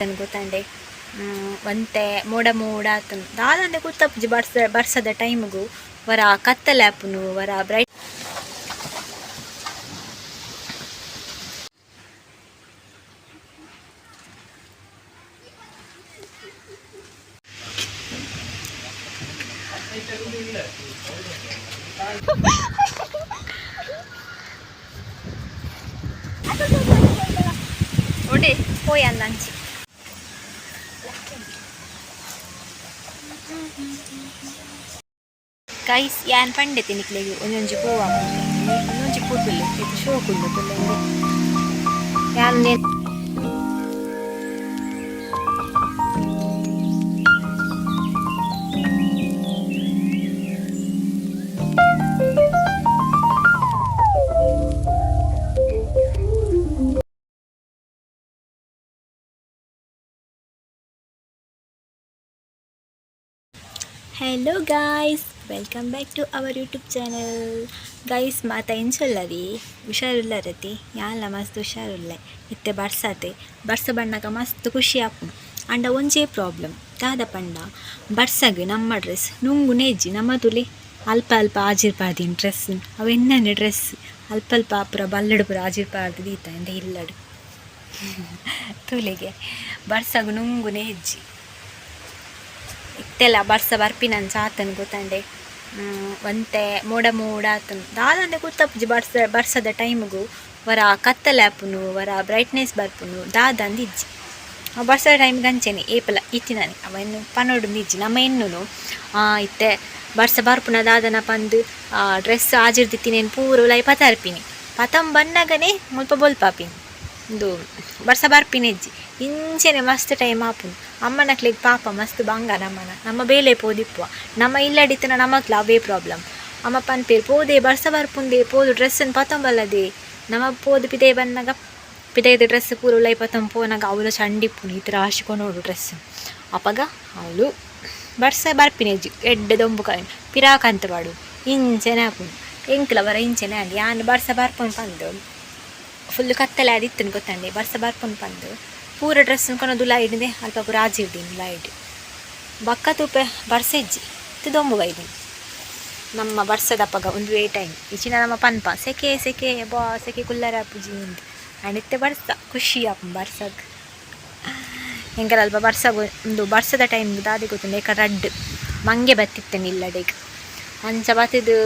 అని ಗೊತ್ತಂಡೆ ಒಂತೆ ಮೋಡ ಮೋಡ ಆತನು ದಾದಂಡೆ ಗೊತ್ತಪ್ಪಜಿ ಬರ್ಸ ಬರ್ಸದ ಟೈಮ್ಗು ವರ ಕತ್ತಲೆ ಆಪುನು ವರ ಬ್ರೈಟ್ ಒಡೆ ಪೋಯ್ ಅಂದಂಚಿ ಗೈಸ್ ಯಾನ್ ಪಂಡೆ ತಿನಿಕ್ಲೆಗೆ ಒಂದೊಂಜಿ ಪೂವ ಒಂದೊಂಜಿ ಪೂತುಲ್ಲೆ ಇದು ಶೋ ಕುಲ್ಲು ತುಲ್ಲೆ ಯಾನ್ ನೆ hello guys welcome back to our YouTube channel guys ಮಾತ ಎಂಚೊಲ್ಲರಿ ಹುಷಾರಿಲ್ಲರತಿ? ಯಾನ್ಲ ಮಸ್ತ್ ಹುಷಾರುಲ್ಲ. ಇತ್ತೆ ಬರ್ಸಾತೆ. ಬರ್ಸ ಬಣ್ಣಗ ಮಸ್ತ್ ಖುಷಿ ಆಪುಂಡು ಅಂಡ ಒಂಜೇ ಪ್ರಾಬ್ಲಮ್ ದಾದ ಪಂಡ, ಬರ್ಸಗೆ ನಮ್ಮ ಡ್ರೆಸ್ ನುಂಗು ನೆಜ್ಜಿ, ನಮ್ಮ ತುಲಿ. ಅಲ್ಪ ಅಲ್ಪ ಆಜಿರ್ಪಾರ್ದಿನ ಡ್ರೆಸ್ ಅವೆನ್ನ ಡ್ರೆಸ್ ಅಲ್ಪ ಅಲ್ಪ ಪುರ ಬಲ್ಲಡು ಪುರ ಆಜಿರ್ಪಾರ್ದು ದೀತ ಎಂದ ಇಲ್ಲಡು. ತುಲಿಗೆ ಬರ್ಸಗು ನುಂಗು ಹೆಜ್ಜಿ ಇತ್ತೆಲ್ಲ ಬರ್ಸ ಬರ್ಪಿನಂಚ ಆತನು ಗೊತ್ತಂಡೆ. ಒಂತೆ, ಮೋಡ ಮೋಡ ಆತನು. ದಾದಂದೆ ಗೊತ್ತಪ್ಪಜಿ ಬರ್ಸ, ಬರ್ಸದ ಟೈಮ್ಗು ವರ ಕತ್ತಲಾಪುನು ವರ ಬ್ರೈಟ್ನೆಸ್ ಬರ್ಪುನು, ದಾದಂದು ಇಜ್ಜಿ. ಆ ಬರ್ಸದ ಟೈಮ್ ಗಂಚೆನೆ, ಏಪಲ ಇತ್ತಿನಾನೆ ಅವನ್ನು ಪನೋಡು ಇಜ್ಜಿ, ನಮ್ಮ ಆ, ಇತ್ತೆ, ಬರ್ಸ ಬರ್ಪುನ ದಾದನ ಪಂದು ಡ್ರೆಸ್ ಆಜಿರ್ದಿತ್ತಿನೇನು ಪೂರ ಲೈ ಪತರ್ಪಿನಿ. ಪತಂ ಬನ್ನಗನೆ ಮುಲ್ಪ ಬೊಲ್ಪಾಪಿನಿ. ಇದು ಬರ್ಸ ಬರ್ಪಿನಿ ಇಜ್ಜಿ ಇಂಚೆನೆ ಮಸ್ತ್ ಟೈಮ್ ಆಪುನು ಅಮ್ಮನಕ್ಲಿಗೆ ಪಾಪ ಮಸ್ತ್ ಬಂಗ ನಮ್ಮನ ನಮ್ಮ ಬೇಲೆ ಪೋದಿಪ್ಪುವ ನಮ್ಮ ಇಲ್ಲಡಿತನ ನಮಕ್ಲ ಅವೇ ಪ್ರಾಬ್ಲಮ್ ಅಮ್ಮ ಪನ್ಪೇರು ಪೋದೆ ಬರ್ಸ ಬರ್ಪುಂದೆ ಪೋದು ಡ್ರೆಸ್ಸನ್ನು ಪತಂಬಲ್ಲದೆ ನಮ್ಮ ಪೋದು ಪಿದೆ ಬನ್ನಗ ಪಿದೆದ ಡ್ರೆಸ್ ಪೂರ ಉಲೈ ಪತಂ ಪೋನಾಗ ಅವಳು ಚಂಡಿಪ್ಪುನು ಈ ಥರ ಹಾಶಿಕೊಂಡು ಡ್ರೆಸ್ ಅಪ್ಪಗ ಅವಳು ಬರ್ಸ ಬರ್ಪಿನೆಜ್ಜಿ ಎಡ್ಡೆ ದೊಂಬು ಕಾಯಿ ಪಿರಾಕಂತ ಬಾಡು ಇಂಚೆನೆ ಹಾಪುನು ಎಂಕ್ಲ ಬರ ಇಂಚೆನೆ ಆಡಿ ಯಾನ್ ಬರ್ಸ ಬರ್ಪುನ್ ಪಂದು ಫುಲ್ ಕತ್ತಲೆ ಆದಿತ್ತು ಗೊತ್ತಂಡೆ ಬರ್ಸ ಬರ್ಪುನ್ ಪಂದು ಪೂರ ಡ್ರೆಸ್ ಕೊನೊಂದು ಲೈಡ್ದೆ ಅಲ್ಪ ರಾಜಿ ಆಜಿರ್ದೀನಿ ಲೈಟ್ ಬಕ್ಕ ತೂಪೆ ಬರ್ಸೆಜ್ಜಿ ತಿದೊಂಬು ಬೈದೀನಿ ನಮ್ಮ ಬರ್ಸದಪ್ಪಗ ಒಂದು ವೇ ಟೈಮ್ ಇಚಿನ ನಮ್ಮ ಪನ್ಪ, ಸೆಕೆ ಸೆಕೆ, ಬಾ, ಸೆಕೆ, ಕುಲ್ಲರ ಪೂಜಿ ಅಂದು. ಅಣಿತ್ತೆ ಬರ್ಸ, ಖುಷಿ ಅಪ್ಪ ಬರ್ಸಗ್ ಹೆಂಗಲ್ಲ ಅಲ್ಪ ಬರ್ಸ ಒಂದು ಬರ್ಸದ ಟೈಮ್ ದಾದಿ ಗೊತ್ತುಂಡು ಏಕ ರಡ್ ಮಂಗೆ ಬತ್ತಿತ್ತೇನೆ ಇಲ್ಲಡೆಗೆ ಅಂಚ ಬತ್ತಿದ್ದು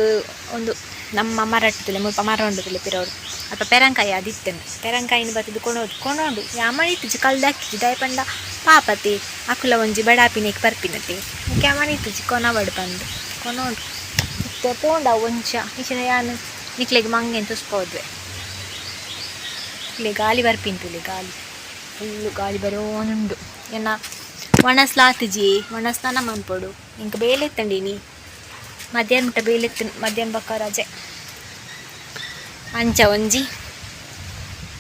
ಒಂದು ನಮ್ಮ ಮರ ಇಟ್ಟದಿಲ್ಲ ಮುಲ್ಪ ಮರ ಉಂಡುದಿಲ್ಲ ಪಿರವ್ರು ಅಲ್ಪ ಪೆರಂಕಾಯಿ ಅದಿತ್ತೇನೆ ಪೆರಂಕಾಯಿನ ಬತ್ತಿದ್ದು ಕೊಣೋದು ಕೊಣೋಡು ಯಾಮಣಿತ್ತಿಜಿ ಕಲ್ದಾಕಿಜಿ ದಯಪಂಡ ಪಾಪತಿ, ಅಕುಲ ಒಂಜಿ ಬಡಾಪಿನೇಕ್ ಬರ್ಪಿನತಿ. ಕೊನ ಕೊನವಡು ಬಂದು. ಕೊನೋಡು ಇತ್ತೆ ಪೋಂಡ ಒಂಚ. ಈಚಿನ ಯಾನು ನಿಕ್ಲೆಗೆ ಮಂಗೆ ತುಸ್ಕೋದ್ವೆ ಇಲ್ಲಿ ಗಾಳಿ ಇಲ್ಲಿ ಗಾಳಿ. ಫುಲ್ಲು ಗಾಳಿ ಬರೋನುಂಡು ಏನ? ಒಣಸ್ಲಾತಿಜಿ. ಒಣಸ್ನಾನ ಮನ್ಪೊಡು ಇಂಕ ಬೇಲೆತ್ತಂಡಿನಿ ಮಧ್ಯಾಹ್ನ ಮುಟ್ಟ ಬೀಳಿತ್ತು ಮಧ್ಯಾಹ್ನ ಬಕ್ಕ ರಜೆ. ಅಂಚ ಒಂಜಿ.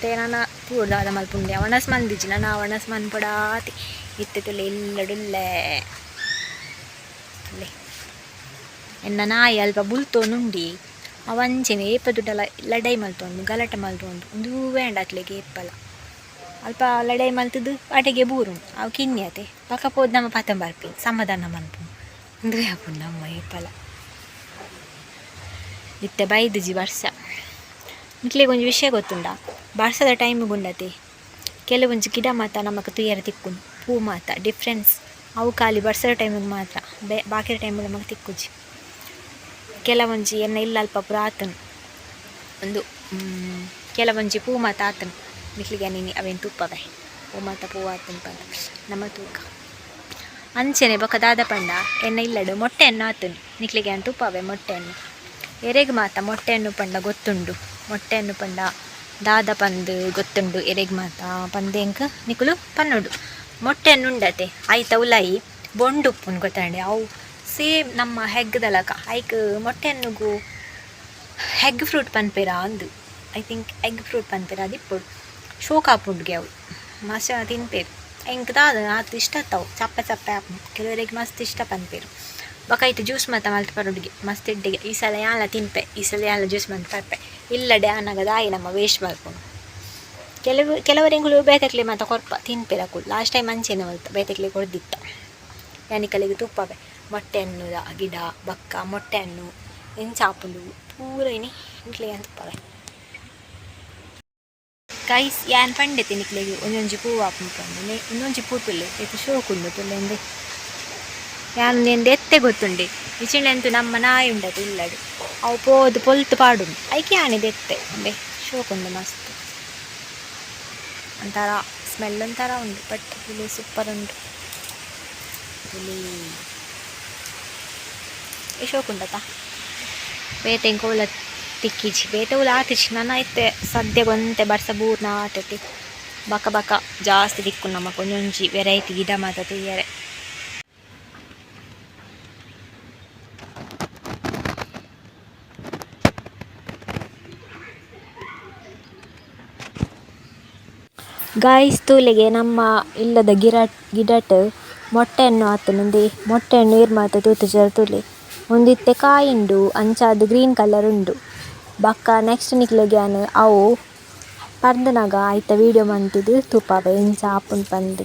ತೇನಾನ ಪೂರ್ದಾದ ಮಲ್ಪುಂಡೆ. ಒಣಸ್ ಮಂದಿಜಿ ನಾನು ಒಣಸ್ ಮನ್ಪೊಡಾತಿ ಇತ್ತೆ ತುಲೆ ಎಲ್ಲಡುಲ್ಲೆ ತುಲೆ. ಎನ್ನ ನಾಯಿ ಅಲ್ಪ ಬುಲ್ತೋನುಂಡಿ. ಅವಂಚೆನೆ ಏಪ ದುಡ್ಡಲ್ಲ ಲಡೈ ಮಲ್ತೊಂಡು, ಗಲಾಟೆ ಮಲ್ತೊಂಡು. ಒಂದು ಬೇಂಡಕ್ಲೆಗೆ ಏಪಲ ಅಲ್ಪ ಲಡೈ ಮಲ್ತದ್ದು ಅಟೆಗೆ ಬೂರುಂಡು. ಅವು ಕಿನ್ಯತೆ. ಪಕ್ಕ ಪೋದ್ ನಮ್ಮ ಪತಂ ಬರ್ಪಿ ಸಮಾಧಾನ ಮನ್ಪು ಅಂದ್ರೆ ಹಾಕೊಂಡು ನಮ್ಮ ಏಪಲ. ಇತ್ತೆ ಬೈದಿಜಿ ವರ್ಷ ಮಿಟ್ಲಿಗೆ ಒಂದು ವಿಷಯ ಗೊತ್ತುಂಡ? ಬರ್ಸದ ಟೈಮ್ ಗುಂಡತೆ. ಕೆಲವೊಂದು ಗಿಡ ಮಾತ ನಮಕ್ ತುಯ್ಯರ ತಿಕ್ಕುಂಡು ಪೂ ಮಾತ ಡಿಫ್ರೆನ್ಸ್ ಅವು ಖಾಲಿ ಬರ್ಸದ ಟೈಮಿಗೆ ಮಾತ್ರ. ಬೇ ಬಾಕಿ ಟೈಮ್ ನಮಗೆ ತಿಕ್ಕುಜಿ. ಕೆಲವೊಂಜಿ ಎನ್ನ ಇಲ್ಲ ಅಲ್ಪ ಪುರ ಆತನು. ಒಂದು ಕೆಲವೊಂಜಿ ಪೂ ಮಾತ ಆತನು. ನಿಕ್ಲಿಗೆ ನೀನು ಅವೇನು ತುಪ್ಪವೆ? ಪೂ ಮಾತ ಪೂ ಆತನು ಪಂಡ. ನಮ್ಮ ತೂಕ. ಅಂಚೆನೆ ಬೊಕ್ಕ ಪಂಡ ಎನ್ನ ಇಲ್ಲಡು ಮೊಟ್ಟೆಯನ್ನು ಆತನು. ನಿಕ್ಲಿಗೆ ಅನ್ ತುಪ್ಪವೆ ಮೊಟ್ಟೆಯನ್ನು ಎರೆಗ್ ಮಾತ ಮೊಟ್ಟೆಯನ್ನು ಪಂಡ ಗೊತ್ತುಂಡು. ಮೊಟ್ಟೆಯನ್ನು ಪಂಡ ದಾದ ಪಂದ್ ಗೊತ್ತುಂಡು ಎರೆಗ್ ಮಾತ. ಪಂದೆಂಕ ನಿಕುಲು, ಪನ್ನುಡು. ಮೊಟ್ಟೆಯನ್ನು ಉಂಡತೆ ಐತ ಉಲಾಯಿ, ಬೊಂಡು ಉಪ್ಪುನ್ ಗೊತ್ತಂಡೆ. ಅವು ಸೇಮ್ ನಮ್ಮ ಹೆಗ್ಗದಲಕ ಐಕ್ ಮೊಟ್ಟೆಯನ್ನುಗು ಹೆಗ್ ಫ್ರೂಟ್ ಪನ್ಪೆರ ಅಂದು. ಐ ಥಿಂಕ್ ಎಗ್ ಫ್ರೂಟ್ ಪನ್ಪೆರ ಅದಿಪ್ಪುಡು ಶೋಕಾಪುಡ್ಗೆ ಅವು. ಮಾಸ ತಿನ್ಪೇರು. ಎಂಕ್ ದಾದ ಆತು ಇಷ್ಟ ಅತ್ತವು ಚಪ್ಪ ಚಪ್ಪ ಕೆಲವರಿಗೆ ಮಸ್ತ್ ಇಷ್ಟ ಪನ್ಪೇರು. ಬಕಾಯ್ತು ಜ್ಯೂಸ್ ಮಾತ ಮಲ್ತು ಪರೋಡಿಗೆ ಮಸ್ತ್ ಇಡ್ಡಿಗೆ ಈ ಸಲ ಯಾಲ ತಿನ್ಪೆ ಈ ಸಲ ಯಾಲ ಜ್ಯೂಸ್ ಮಂತ್ ಪರ್ಪೆ. ಇಲ್ಲಡೆ ಅನ್ನಾಗ ದಾಯಿ ನಮ್ಮ ವೇಸ್ಟ್ ಮಾಡ್ಕೊಂಡು. ಕೆಲವು, ಕೆಲವರಿಂಗಳು ಬೇತಕ್ಲೆ ಮಾತ ಕೊರ್ಪ ತಿನ್ಪಿರಕು ಲಾಸ್ಟ್ ಟೈಮ್ ಅಂಚೆನೆ ಮಲ್ತ ಬೇತಕ್ಲೆ ಕೊಡ್ದಿತ್ತ. ಯಾನಿಕಲಿಗೆ ತುಪ್ಪವೆ. ಮೊಟ್ಟೆ ಹಣ್ಣುದ ಗಿಡ, ಬಕ್ಕ ಮೊಟ್ಟೆ ಹಣ್ಣು ಚಾಪುಲು ಪೂರ ಇನಿ ಇಂಕ್ಲೆ ತುಪ್ಪವೇ. ಗೈಸ್ ಯಾನ್ ಪಂಡೆ ತಿನ್ನಿಕ್ಲೆಗೆ ಒಂದೊಂಜಿ ಪೂ ಆಪುಂಡು ಇನ್ನೊಂಜಿ ಪೂ ತುಲ್ಲೆ ಇದು ಶೋಕುಂಡು ತುಲ್ಲೆಂದೆ ಯಾನ್ ನೆಂದು ಎತ್ತೆ ಗೊತ್ತುಂಡೆ ಇಚಿಂಡೆಂತು ನಮ್ಮ ನಾಯಿ ಉಂಡದು ಇಲ್ಲಡು ಅವು ಪೋದು ಪೊಲ್ತು ಪಾಡುಂಡು ಐಕೆ ಆಣಿದೆ ಎತ್ತೆ ಅಂಬೆ ಶೋಕುಂಡು ಮಸ್ತ್ ಒಂಥರ ಸ್ಮೆಲ್ ಒಂಥರ ಉಂಡು ಬಟ್ ಇಲ್ಲಿ ಸೂಪರ್ ಉಂಟು ಇಲ್ಲಿ ಈ ಶೋಕುಂಡತ ಬೇತೆ ಕೋಲ ತಿಕ್ಕಿಜಿ ಬೇತೆ ಉಲ ಆತಿಜಿ ನನ್ನ ಐತೆ ಸದ್ಯ ಗೊಂತೆ ಬರ್ಸ ಬೂರ್ನ ಆತತಿ ಬಕ ಬಕ ಜಾಸ್ತಿ ದಿಕ್ಕು ನಮ್ಮ ಕೊಂಜೊಂಜಿ ವೆರೈಟಿ ಗಿಡ ಮಾತ ತೆಗಿಯರೆ ಗಾಯ್ಸ್ ತೂಲೆಗೆ ನಮ್ಮ ಇಲ್ಲದ ಗಿರ ಗಿಡಟ್ ಮೊಟ್ಟೆಯನ್ನು ಆತನಂದೆ ಮೊಟ್ಟೆಯನ್ನು ಏರ್ ಮಾತ ತೂತು ತೂಲೆ. ಒಂದಿತ್ತೆ ಕಾಯಿಂಡು, ಅಂಚಾದ ಗ್ರೀನ್ ಕಲರ್ ಉಂಡು. ಬಕ್ಕ ನೆಕ್ಸ್ಟ್ ನಿಕ್ಲೆಗ್ಯಾನ್ ಅವು ಪರ್ದನಾಗ ಆಯ್ತ ವೀಡಿಯೋ ಮಂತಿದ್ದು ತೂಪಾವೆ, ಇಂಚ ಆಪುಂಡು ಪಂದ್.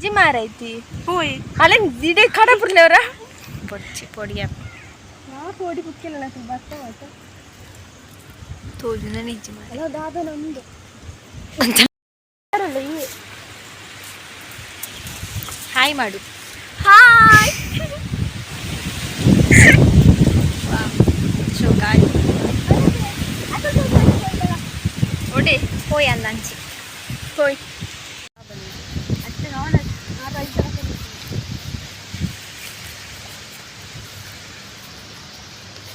ಜಿ ಮಾರೈತಿ ಹೋಯ್. ಅಲ್ಲ ಜಿಡೆ ಕಡ ಬಿಡ್ಲವ್ರ ಪೊಡಿ ಪೊಡಿಯ. ನಾ ಪೊಡಿ ಕುಕ್ಕಿಲ್ಲ ಬರ್ತಾ ನಿಜ ತೋಜು ನಾನು ಇಜ್ಜಿ ಮಾರ ದಾದ ನಮ್ದು. ಹಾಯ್ ಮಾಡು. ಹಾಯ್ ಶೋಕಾಯ್ போட்டு போய் அந்தாச்சு போய்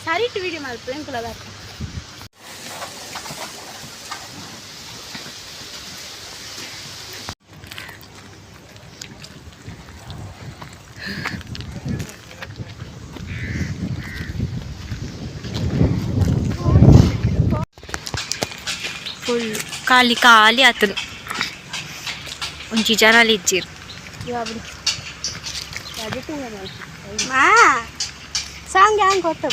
சரிட்டு வீடியோ மாதிரி பிள்ளைங்களுக்குள்ளதான் இருக்கும் ಖಾಲಿ ಖಾಲಿ ಆತನು ಒಂಜಿ ಜನಲ್ ಇಜ್ಜಿರು ಮಾ ಸಾಂಗ್ ಹ್ಯಾಂಗ್ ಗೊತ್ತ